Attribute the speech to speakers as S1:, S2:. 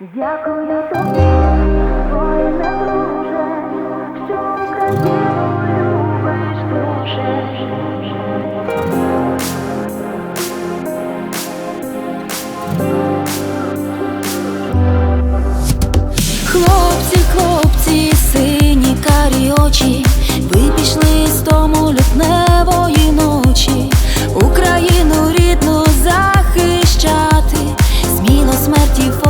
S1: Дякую тобі, воїне друже, що Україну любиш дуже.
S2: Хлопці, хлопці, сині карі очі,